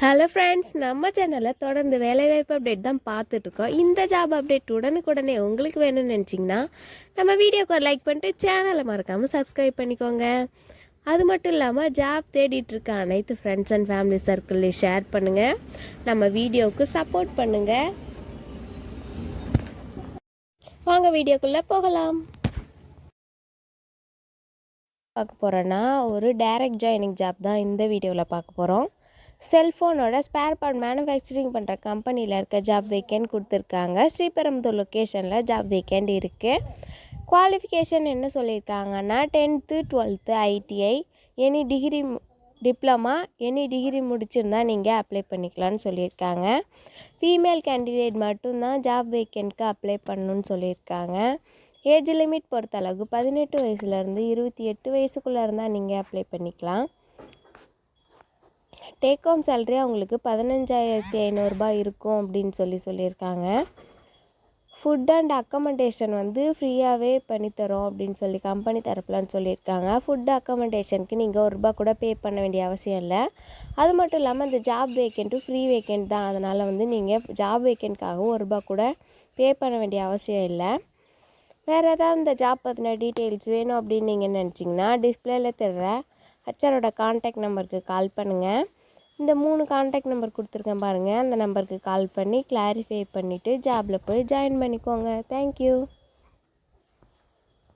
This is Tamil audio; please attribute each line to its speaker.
Speaker 1: ஹலோ ஃப்ரெண்ட்ஸ் நம்ம சேனலில் தொடர்ந்து வேலைவாய்ப்பு அப்டேட் தான் பார்த்துட்ருக்கோம் இந்த ஜாப் அப்டேட் உடனுக்குடனே உங்களுக்கு வேணும்னு நினச்சிங்கன்னா நம்ம வீடியோக்கு ஒரு லைக் பண்ணிட்டு சேனலை மறக்காமல் சப்ஸ்கிரைப் பண்ணிக்கோங்க. அது மட்டும் இல்லாமல் ஜாப் தேடிட்டுருக்க அனைத்து ஃப்ரெண்ட்ஸ் அண்ட் ஃபேமிலி சர்க்கிள்லையும் ஷேர் பண்ணுங்கள் நம்ம வீடியோவுக்கு சப்போர்ட் பண்ணுங்கள் வாங்க வீடியோக்குள்ளே போகலாம். பார்க்க போகிறோன்னா ஒரு டைரக்ட் ஜாயினிங் ஜாப் தான் இந்த வீடியோவில் பார்க்க போகிறோம் செல்ஃபோனோட ஸ்பேர் பார்ட் மேனுஃபேக்சரிங் பண்ணுற கம்பெனியில் இருக்க ஜாப் வேக்கெண்ட் கொடுத்துருக்காங்க. ஸ்ரீபெரும்புதூர் லொக்கேஷனில் ஜாப் வேக்கண்ட் இருக்குது குவாலிஃபிகேஷன் என்ன சொல்லியிருக்காங்கன்னா tenth twelfth ITI any degree diploma any degree முடிச்சிருந்தா நீங்கள் அப்ளை பண்ணிக்கலாம்னு சொல்லியிருக்காங்க ஃபீமேல் கேண்டிடேட் மட்டும்தான் ஜாப் வேக்கெண்ட்க்கு அப்ளை பண்ணணும்னு சொல்லியிருக்காங்க ஏஜ் லிமிட் பொறுத்தளவுக்கு பதினெட்டு வயசுலேருந்து இருபத்தி எட்டு வயசுக்குள்ளே இருந்தால் நீங்கள் அப்ளை பண்ணிக்கலாம். டேக் ஹோம் சேலரி அவங்களுக்கு பதினஞ்சாயிரத்தி ஐநூறுரூபா இருக்கும் அப்படின்னு சொல்லி சொல்லியிருக்காங்க. ஃபுட் அண்ட் அக்கமண்டேஷன் வந்து ஃப்ரீயாகவே பண்ணித்தரோம் அப்படின்னு சொல்லி கம்பெனி தரப்புலன்னு சொல்லியிருக்காங்க. ஃபுட் அக்கமண்டேஷனுக்கு நீங்கள் ஒரு ரூபா கூட பே பண்ண வேண்டிய அவசியம் இல்லை. அது மட்டும் இல்லாமல் இந்த ஜாப் வேக்கெண்ட்டும் ஃப்ரீ வேக்கெண்ட் தான். அதனால் வந்து நீங்கள் ஜாப் வேக்கெண்ட்காகவும் ஒரு ரூபா கூட பே பண்ண வேண்டிய அவசியம் இல்லை. வேறு ஏதாவது இந்த ஜாப் பற்றின டீட்டெயில்ஸ் வேணும் அப்படின்னு நீங்கள் நினச்சிங்கன்னா டிஸ்பிளேல தர்ற ஹச்ஆரோட கான்டாக்ட் நம்பருக்கு கால் பண்ணுங்கள் இந்த மூணு கான்டாக்ட் நம்பர் கொடுத்துருக்கேன் பாருங்கள் அந்த நம்பருக்கு கால் பண்ணி கிளாரிஃபை பண்ணிவிட்டு ஜாபில் போய் ஜாயின் பண்ணிக்கோங்க. தேங்க்யூ